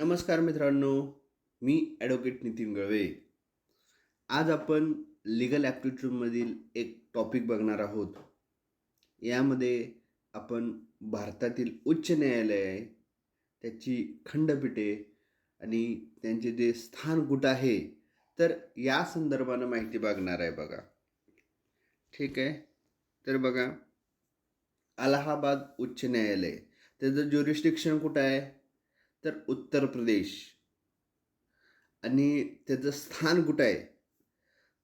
नमस्कार मित्रांनो मी ॲडव्होकेट नितीन गळवे आज आपण लिगल ॲप्टिट्यूडमधील एक टॉपिक बघणार आहोत. यामध्ये आपण भारतातील उच्च न्यायालय आहे त्याची खंडपीठे आणि त्यांचे जे स्थान कुठं आहे तर या संदर्भानं माहिती बघणार आहे बघा. ठीक आहे? तर बघा अलाहाबाद उच्च न्यायालय. त्याचं ज्युरिस्डिक्शन कुठं आहे? तर उत्तर प्रदेश. आणि त्याचं स्थान कुठं आहे?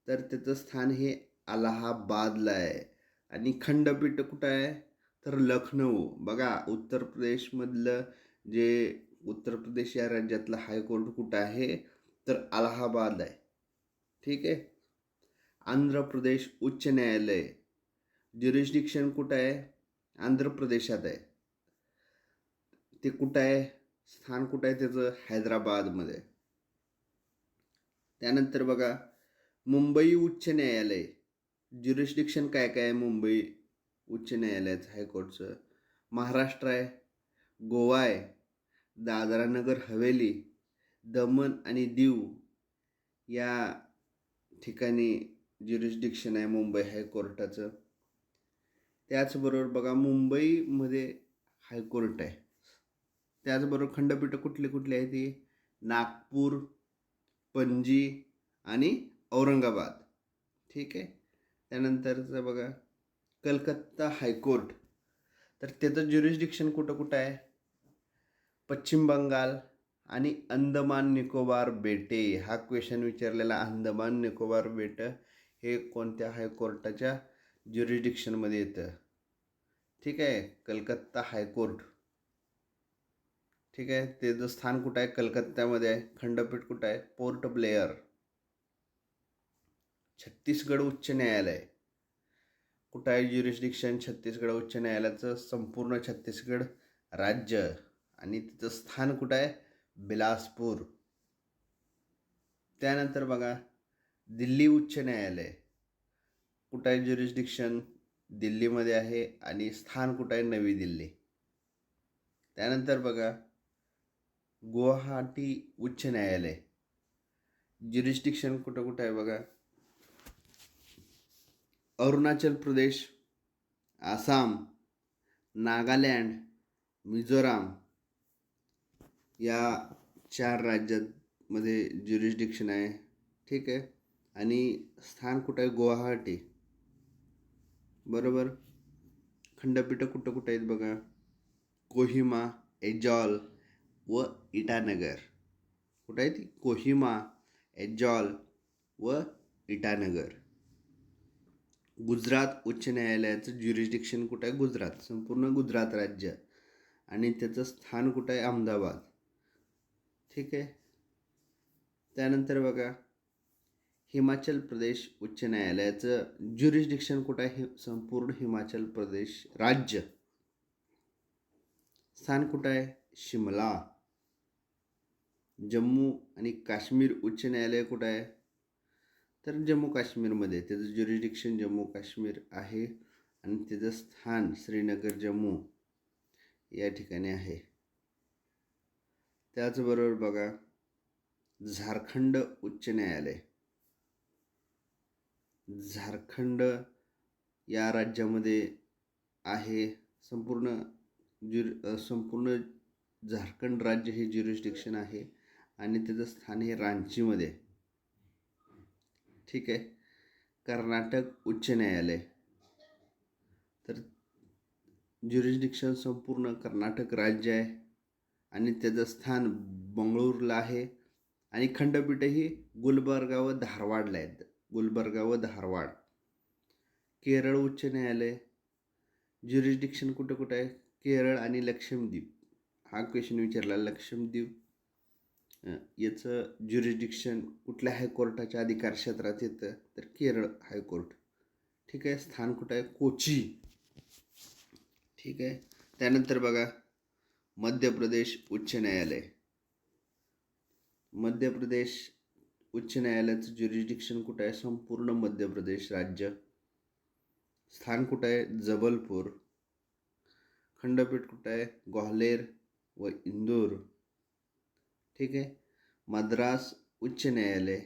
तर त्याचं स्थान हे अलाहाबादला आहे. आणि खंडपीठ कुठं आहे? तर लखनौ बघा उत्तर प्रदेशमधलं जे उत्तर प्रदेश या राज्यातलं हायकोर्ट कुठं आहे? तर अलाहाबाद आहे. ठीक आहे? आंध्र प्रदेश उच्च न्यायालय. ज्युरिस्डिक्शन कुठं आहे? आंध्र प्रदेशात आहे. ते कुठं आहे? स्थान कुठं आहे त्याचं? हैदराबादमध्ये. त्यानंतर बघा मुंबई उच्च न्यायालय. ज्युरिस्डिक्शन काय काय आहे मुंबई उच्च न्यायालयाचं हायकोर्टचं महाराष्ट्र आहे गोवा आहे दादरा नगर हवेली दमण आणि दीव या ठिकाणी ज्युरिस्डिक्शन आहे मुंबई हायकोर्टाचं त्याचबरोबर बघा मुंबईमध्ये हायकोर्ट आहे. त्याचबरोबर खंडपीठं कुठली कुठली आहे ती नागपूर पणजी आणि औरंगाबाद. ठीक आहे? त्यानंतरचं बघा कलकत्ता हायकोर्ट. तर त्याचं ज्युरिस्डिक्शन कुठं कुठं आहे? पश्चिम बंगाल आणि अंदमान निकोबार बेटे. हा क्वेश्चन विचारलेला अंदमान निकोबार बेटं हे कोणत्या हायकोर्टाच्या ज्युरिस्डिक्शनमध्ये येतं? ठीक आहे? Calcutta high court. ठीक आहे? त्याचं स्थान कुठं आहे? कलकत्त्यामध्ये आहे. खंडपीठ कुठं आहे? पोर्ट ब्लेअर. छत्तीसगड उच्च न्यायालय. कुठं आहे ज्युरिस्डिक्शन छत्तीसगड उच्च न्यायालयाचं संपूर्ण छत्तीसगड राज्य आणि तिचं स्थान कुठं आहे? बिलासपूर. त्यानंतर बघा दिल्ली उच्च न्यायालय. कुठं आहे ज्युरिस्डिक्शन दिल्लीमध्ये आहे आणि स्थान कुठं आहे? नवी दिल्ली. त्यानंतर बघा गुवाहाटी उच्च न्यायालय. ज्युरिस्डिक्शन कुठं कुठं आहे बघा? अरुणाचल प्रदेश आसाम नागालँड मिझोराम या चार राज्यामध्ये ज्युरिस्डिक्शन आहे. ठीक आहे? आणि स्थान कुठं आहे? गुवाहाटी. बरोबर? खंडपीठं कुठं कुठं आहेत बघा? कोहिमा एजॉल व इटानगर. कुठं आहे ती? कोहिमा एजॉल व इटानगर. गुजरात उच्च न्यायालयाचं ज्युरिस्डिक्शन कुठं आहे? गुजरात. संपूर्ण गुजरात राज्य. आणि त्याचं स्थान कुठं आहे? अहमदाबाद. ठीक आहे? त्यानंतर बघा हिमाचल प्रदेश उच्च न्यायालयाचं ज्युरिस्डिक्शन कुठं आहे? संपूर्ण हिमाचल प्रदेश राज्य. स्थान कुठं आहे? शिमला. जम्मू आणि काश्मीर उच्च न्यायालय कुठं आहे? तर जम्मू काश्मीरमध्ये त्याचं ज्युरिडिक्शन जम्मू काश्मीर आहे आणि त्याचं स्थान श्रीनगर जम्मू या ठिकाणी आहे. त्याचबरोबर बघा झारखंड उच्च न्यायालय. झारखंड या राज्यामध्ये आहे संपूर्ण ज्युर संपूर्ण झारखंड राज्य हे ज्युरिस्डिक्शन आहे. आणि त्याचं स्थान हे रांचीमध्ये. ठीक आहे. कर्नाटक उच्च न्यायालय. तर ज्युरिस्डिक्शन संपूर्ण कर्नाटक राज्य आहे. आणि त्याचं स्थान बंगळूरला आहे. आणि खंडपीठही गुलबर्गा व धारवाडला आहेत. गुलबर्गा व धारवाड. केरळ उच्च न्यायालय. ज्युरिस्डिक्शन कुठं कुठं आहे? केरळ आणि लक्षद्वीप. हा क्वेश्चन विचारला. लक्षद्वीप याचं ज्युरिडिक्शन कुठल्या हायकोर्टाच्या अधिकार क्षेत्रात येतं तर केरळ हायकोर्ट ठीक आहे? स्थान कुठं आहे? कोची. ठीक आहे? त्यानंतर बघा मध्य प्रदेश उच्च न्यायालय. मध्य प्रदेश उच्च न्यायालयाचं ज्युरिडिक्शन कुठं आहे? संपूर्ण मध्य प्रदेश राज्य. स्थान कुठं आहे? जबलपूर. खंडपीठ कुठं आहे? ग्वाल्हेर व इंदूर. ठीक आहे? मद्रास उच्च न्यायालय.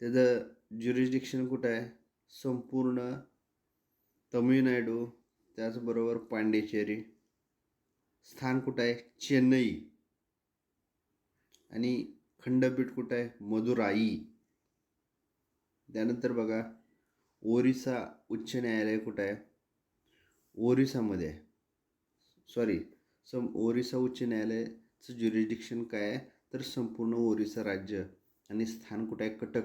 त्याचं ज्युरिस्डिक्शन कुठं आहे? संपूर्ण तमिळनाडू त्याचबरोबर पांडेचेरी. स्थान कुठं आहे? चेन्नई. आणि खंडपीठ कुठं आहे? मदुराई. त्यानंतर बघा ओरिसा उच्च न्यायालय कुठं आहे? ओरिसामध्ये आहे. सॉरी सम ओरिसा उच्च न्यायालय चं ज्युरिडिक्शन काय आहे? तर संपूर्ण ओरिसा राज्य आणि स्थान कुठं आहे? कटक.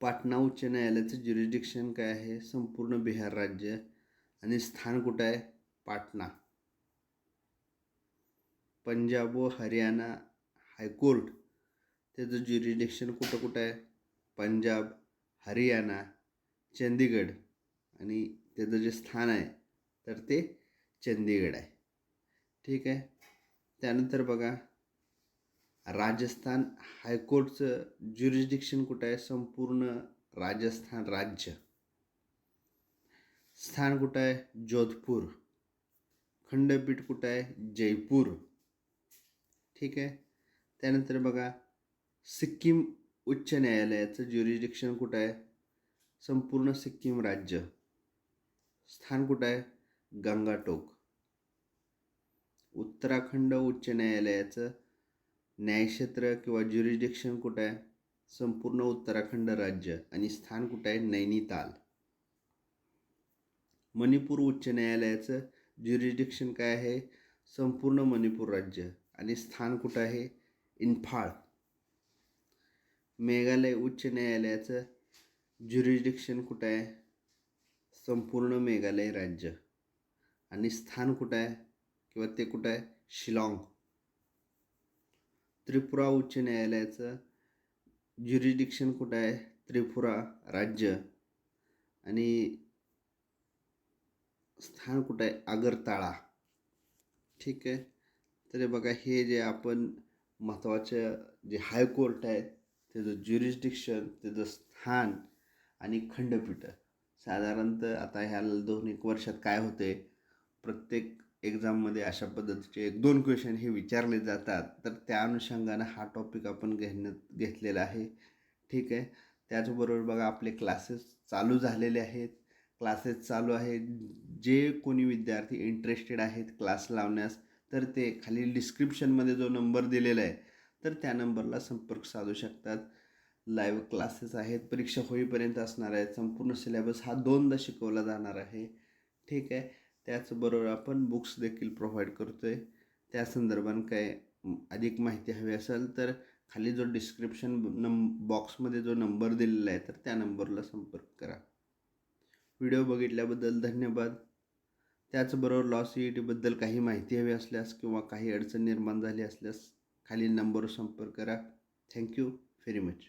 पाटणा उच्च न्यायालयाचं ज्युरिडिक्शन काय आहे? संपूर्ण बिहार राज्य आणि स्थान कुठं आहे? पाटणा. पंजाब व हरियाणा हायकोर्ट. त्याचं ज्युरिडिक्शन कुठं कुठं आहे? पंजाब हरियाणा चंदीगड आणि त्याचं जे स्थान आहे तर ते चंदीगड आहे. ठीक आहे. त्यानंतर बघा राजस्थान हायकोर्टचं ज्युरिस्डिक्शन कुठं आहे? संपूर्ण राजस्थान राज्य. स्थान कुठं आहे? जोधपूर. खंडपीठ कुठं आहे? जयपूर. ठीक आहे. त्यानंतर बघा सिक्कीम उच्च न्यायालयाचं ज्युरिस्डिक्शन कुठं आहे? संपूर्ण सिक्कीम राज्य. स्थान कुठं आहे? गंगाटोक. उत्तराखंड उच्च न्यायालयाचं न्यायक्षेत्र किंवा ज्युरिस्डिक्शन कुठं आहे? संपूर्ण उत्तराखंड राज्य आणि स्थान कुठं आहे? नैनिताल. मणिपूर उच्च न्यायालयाचं ज्युरिस्डिक्शन काय आहे? संपूर्ण मणिपूर राज्य आणि स्थान कुठं आहे? इन्फाळ मेघालय उच्च न्यायालयाचं ज्युरिस्डिक्शन कुठं आहे? संपूर्ण मेघालय राज्य आणि स्थान कुठं आहे? किंवा ते कुठं आहे? शिलाँग. त्रिपुरा उच्च न्यायालयाचं ज्युरिडिक्शन कुठं आहे? त्रिपुरा राज्य. आणि स्थान कुठं आहे? आगरताळा. ठीक आहे? तर बघा हे जे आपण महत्त्वाचं जे हायकोर्ट आहे त्याचं ज्युरिस्डिक्शन त्याचं स्थान आणि खंडपीठ. साधारणतः आता ह्या दोन एक वर्षात काय होते प्रत्येक एक्झाममध्ये अशा पद्धतीचे एक दोन क्वेश्चन हे विचारले जातात. तर त्या अनुषंगानं हा टॉपिक आपण घेण्यात घेतलेला आहे. ठीक आहे? त्याचबरोबर बघा आपले क्लासेस चालू झालेले आहेत. क्लासेस चालू आहेत. जे कोणी विद्यार्थी इंटरेस्टेड आहेत क्लास लावण्यास तर ते खाली डिस्क्रिप्शनमध्ये जो नंबर दिलेला आहे तर त्या नंबरला संपर्क साधू शकतात. लाईव्ह क्लासेस आहेत. परीक्षा होईपर्यंत असणार आहेत. संपूर्ण सिलेबस हा दोनदा शिकवला जाणार आहे. ठीक आहे? त्याचबरोबर आपण बुक्स देखील प्रोव्हाइड करतो आहे त्या संदर्भात काय अधिक माहिती हवी असेल तर खाली जो डिस्क्रिप्शन नम बॉक्समध्ये जो नंबर दिलेला आहे तर त्या नंबरला संपर्क करा. व्हिडिओ बघितल्याबद्दल धन्यवाद. त्याचबरोबर लॉस ई टीबद्दल काही माहिती हवी असल्यास किंवा काही अडचण निर्माण झाली असल्यास खालील नंबरवर संपर्क करा. Thank you very much